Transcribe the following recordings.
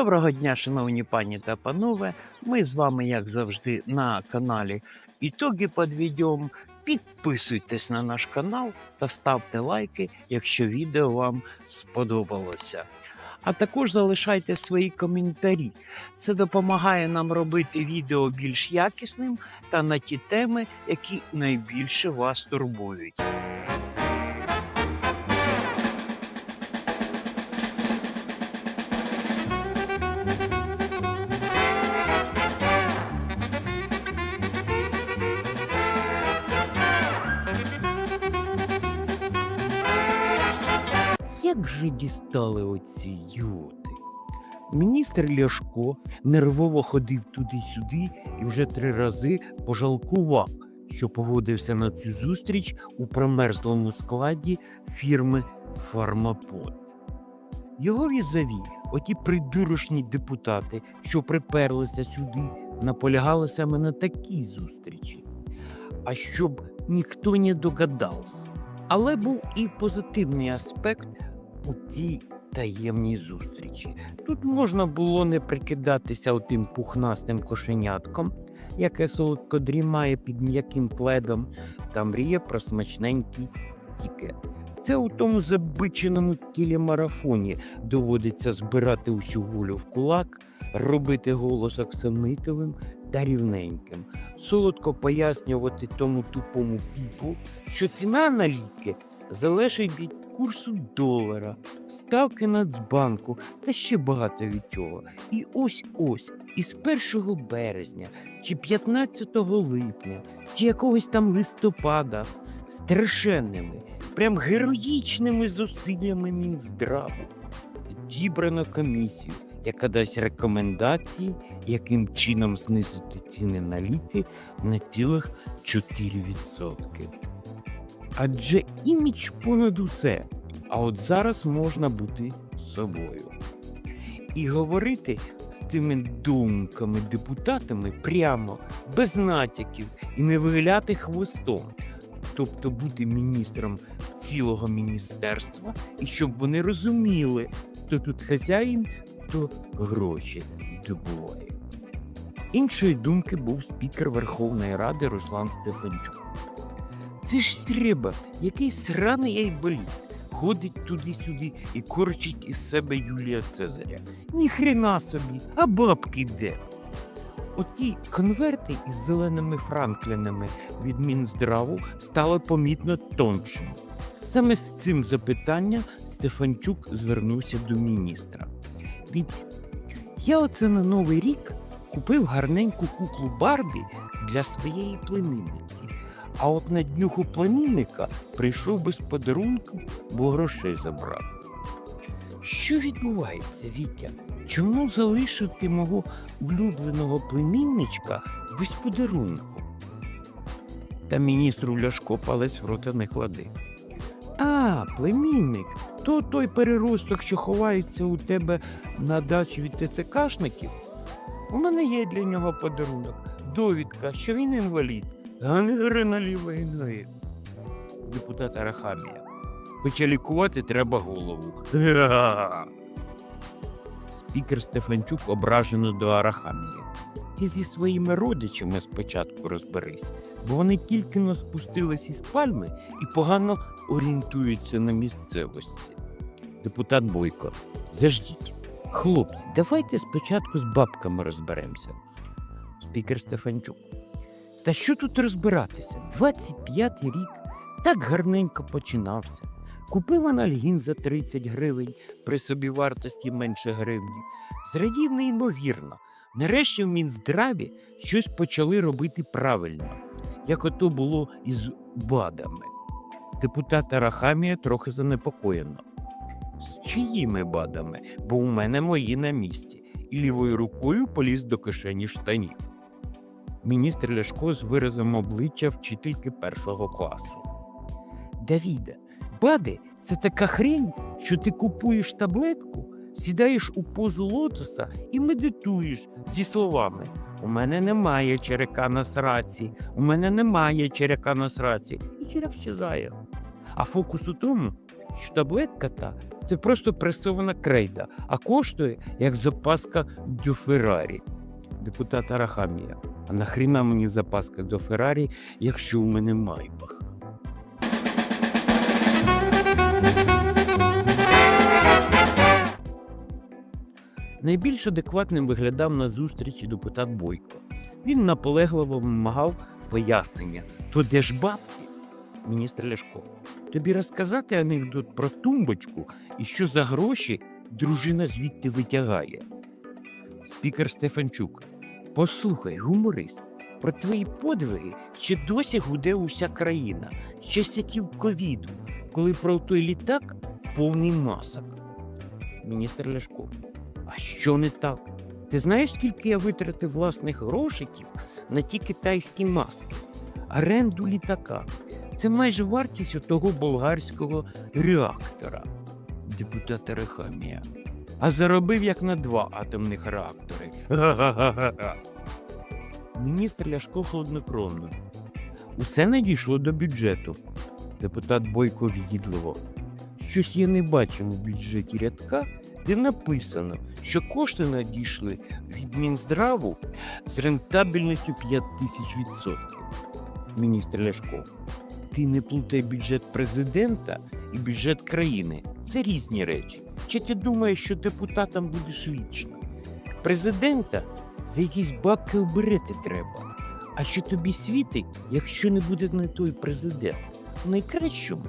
Доброго дня, шановні пані та панове. Ми з вами, як завжди, на каналі Ітоги підведемо. Підписуйтесь на наш канал та ставте лайки, якщо відео вам сподобалося. А також залишайте свої коментарі. Це допомагає нам робити відео більш якісним та на ті теми, які найбільше вас турбують. Як же дістали оці юти? Міністр Ляшко нервово ходив туди-сюди і вже три рази пожалкував, що погодився на цю зустріч у промерзлому складі фірми Фармапод. Його візаві, оті придурочні депутати, що приперлися сюди, наполягали саме на такій зустрічі. А щоб ніхто не догадався. Але був і позитивний аспект у тій таємній зустрічі. Тут можна було не прикидатися отим пухнастим кошенятком, яке солодко дрімає під м'яким пледом та мріє про смачненький тікет. Це у тому забиченому телемарафоні доводиться збирати усю волю в кулак, робити голос оксамитовим та рівненьким, солодко пояснювати тому тупому піпу, що ціна на ліки залежить від курсу долара, ставки Нацбанку та ще багато від чого. І ось ось із 1 березня чи 15 липня, чи якогось там листопада страшенними, прям героїчними зусиллями Мінздраву дібрано комісію, яка дасть рекомендації, яким чином знизити ціни на ліки на цілих 4%. Адже імідж понад усе. А от зараз можна бути собою. І говорити з тими думками депутатами прямо, без натяків і не вигляти хвостом. Тобто бути міністром цілого міністерства, і щоб вони розуміли, хто тут хазяїн, то гроші добуває. Іншої думки був спікер Верховної Ради Руслан Стефанчук. Це ж треба, який сраний айболіт. Ходить туди-сюди і корчить із себе Юлія Цезаря. Ніхрена собі, а бабки де? Оті конверти із зеленими франклінами від Мінздраву стали помітно тоншими. Саме з цим запитанням Стефанчук звернувся до міністра. Від я оце на Новий рік купив гарненьку куклу Барбі для своєї племінниці. А от на днюху племінника прийшов без подарунку, бо грошей забрав. Що відбувається, Вітя? Чому залишив ти мого улюбленого племінничка без подарунку? Та міністру Ляшко палець в рота не клади. А, племінник, то той переросток, що ховається у тебе на дачі від ТЦКшників. У мене є для нього подарунок. Довідка, що він інвалід. Гангрена лівої ноги. Депутат Арахамія. Хоча лікувати треба голову. Спікер Стефанчук ображено до Арахамії. Ти зі своїми родичами спочатку розберись, бо вони тільки но спустились із пальми і погано орієнтуються на місцевості. Депутат Бойко, заждіть. Хлопці, давайте спочатку з бабками розберемося. Спікер Стефанчук. Та що тут розбиратися? 25-й рік так гарненько починався. Купив анальгін за 30 гривень при собівартості менше гривні. Зрадів неймовірно. Нарешті в Мінздраві щось почали робити правильно, як ото було із БАДами. Депутат Арахамія трохи занепокоєно. З чиїми БАДами? Бо у мене мої на місці, і лівою рукою поліз до кишені штанів. Міністр Ляшко з виразом обличчя вчительки першого класу. Давіде, БАДи це така хрень, що ти купуєш таблетку, сідаєш у позу лотоса і медитуєш зі словами: У мене немає черека на сраці, у мене немає черека на сраці, і черек щезає. А фокус у тому, що таблетка та Це просто пресована крейда, а коштує як запаска до Феррарі. Депутат Арахамія. А нахріна мені запаска до Феррарі, якщо у мене майбах? Найбільш адекватним виглядав на зустрічі депутат Бойко. Він наполегливо вимагав пояснення. То де ж бабки? Міністр Ляшко. Тобі розказати анекдот про тумбочку і що за гроші дружина звідти витягає. Спікер Стефанчук. Послухай, гуморист, про твої подвиги ще досі гуде уся країна, ще часів ковіду, коли про той літак повний масок. Міністр Ляшко. А що не так? Ти знаєш, скільки я витратив власних грошиків на ті китайські маски? Оренду літака. Це майже вартість отого болгарського реактора. Депутат Рехамія. А заробив як на два атомних реактори. Га-га-га-га. Міністр Ляшко хладнокровно. Усе надійшло до бюджету. Депутат Бойко відідливо. Щось я не бачив у бюджеті рядка, де написано, що кошти надійшли від Мінздраву з рентабельністю 5 тисяч відсотків. Міністр Ляшко. Ти не плутай бюджет президента і бюджет країни. Це різні речі. Чи ти думаєш, що депутатом будеш вічно? Президента за якісь бабки оберете треба. А що тобі світить, якщо не буде не той президент? В найкращому,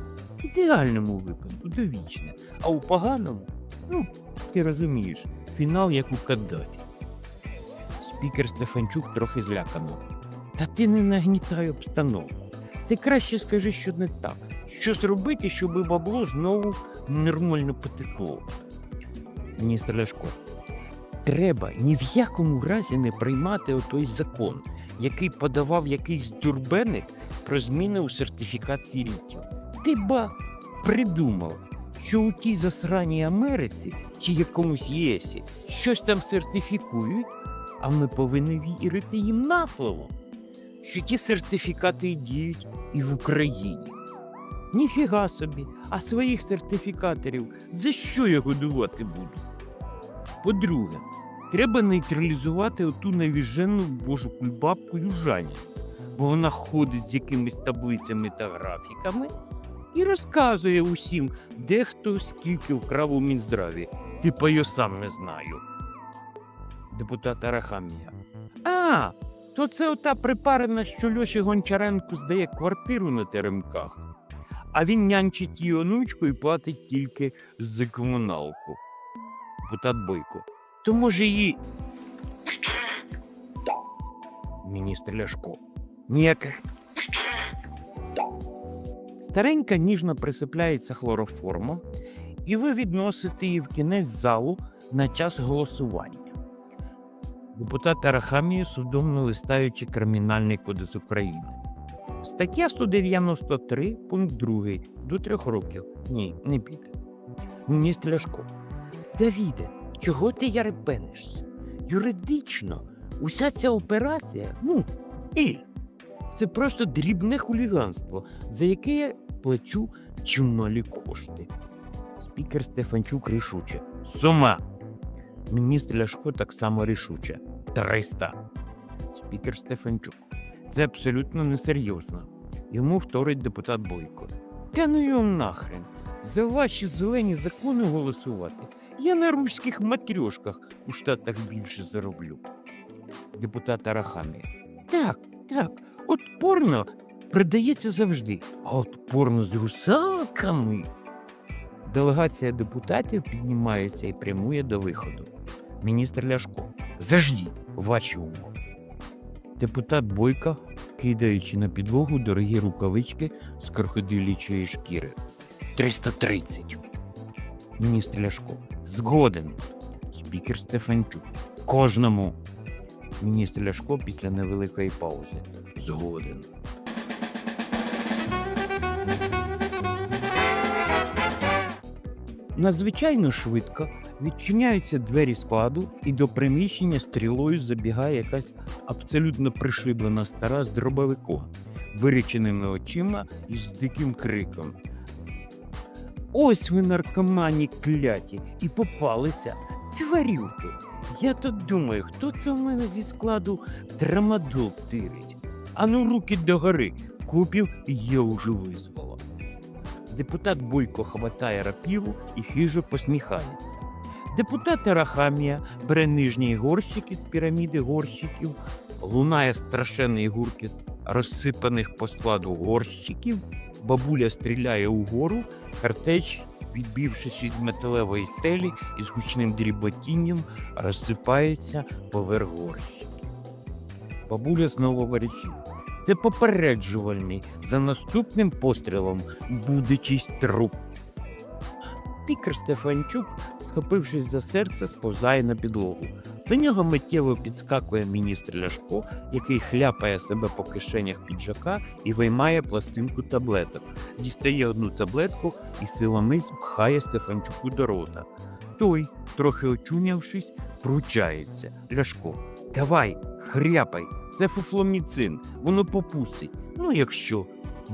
ідеальному випадку довічне, а у поганому, ну, ти розумієш, фінал як у Каддафі. Спікер Стефанчук трохи злякано. Та ти не нагнітай обстановку. Ти краще скажи, що не так. Що зробити, щоб бабло знову нормально потекло? Міністр Ляшко. Треба ні в якому разі не приймати отой закон, який подавав якийсь дурбеник про зміни у сертифікації ліків. Ти ба придумав, що у тій засраній Америці чи якомусь ЄСі щось там сертифікують, а ми повинні вірити їм на слово, що ті сертифікати діють і в Україні. Ніфіга собі, а своїх сертифікаторів за що я годувати буду? По-друге, треба нейтралізувати оту навіжену божу кульбабку Южані, бо вона ходить з якимись таблицями та графіками і розказує усім, де хто скільки вкрав у Мінздраві. Типа я сам не знаю. Депутат Арахамія. А, то це ота припарена, що Льоші Гончаренку здає квартиру на теремках, а він нянчить її онучку і платить тільки за комуналку. Депутат Бойко. То може її. Міністр Ляшко. Ніяких. Старенька ніжно присипляється хлороформом, і ви відносите її в кінець залу на час голосування. Депутат Арахамія судомно листаючи Кримінальний кодекс України. Стаття 193, пункт 2 до трьох років. Ні, не піде. Міністр Ляшко. Давіде, чого ти ярепенишся? Юридично, уся ця операція, ну, і це просто дрібне хуліганство, за яке я плачу чималі кошти. Спікер Стефанчук рішуче. Сума. Міністр Ляшко так само рішуче. 300. Спікер Стефанчук. Це абсолютно несерйозно. Йому вторить депутат Бойко. Та ну його нахрен. За ваші зелені закони голосувати. Я на руських матрьошках у Штатах більше зароблю. Депутат Арахамія. Так, так, от порно продається завжди, а от порно з русалками. Делегація депутатів піднімається і прямує до виходу. Міністр Ляшко. Зажді, ваші умови. Депутат Бойко, кидаючи на підлогу дорогі рукавички з крокодилічої шкіри. 330. Міністр Ляшко. Згоден. Спікер Стефанчук. Кожному. Міністр Ляшко після невеликої паузи. Згоден. Надзвичайно швидко відчиняються двері складу, і до приміщення стрілою забігає якась абсолютно пришиблена стара з дробовиком, виріченими очима і з диким криком. Ось ви наркомані кляті і попалися. Тварюки. Я то думаю, хто це в мене зі складу трамадол тирить. Ану руки догори, купів є уже визвало. Депутат Бойко хватає рапіру і хижо посміхається. Депутат Арахамія бере нижній горщик із піраміди горщиків, лунає страшенний гуркіт розсипаних по складу горщиків, бабуля стріляє угору, картеч, відбившись від металевої стелі із гучним дріботінням, розсипається поверх горщиків. Бабуля знову верещить. Це попереджувальний. За наступним пострілом буде чийсь труп. Пікер Стефанчук, схопившись за серце, сповзає на підлогу. До нього миттєво підскакує міністр Ляшко, який хляпає себе по кишенях піджака і виймає пластинку таблеток. Дістає одну таблетку і силами пхає Стефанчуку до рота. Той, трохи очунявшись, пручається. Ляшко. Давай, хряпай, це фуфломіцин, воно попустить. Ну, якщо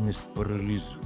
не спаралізує.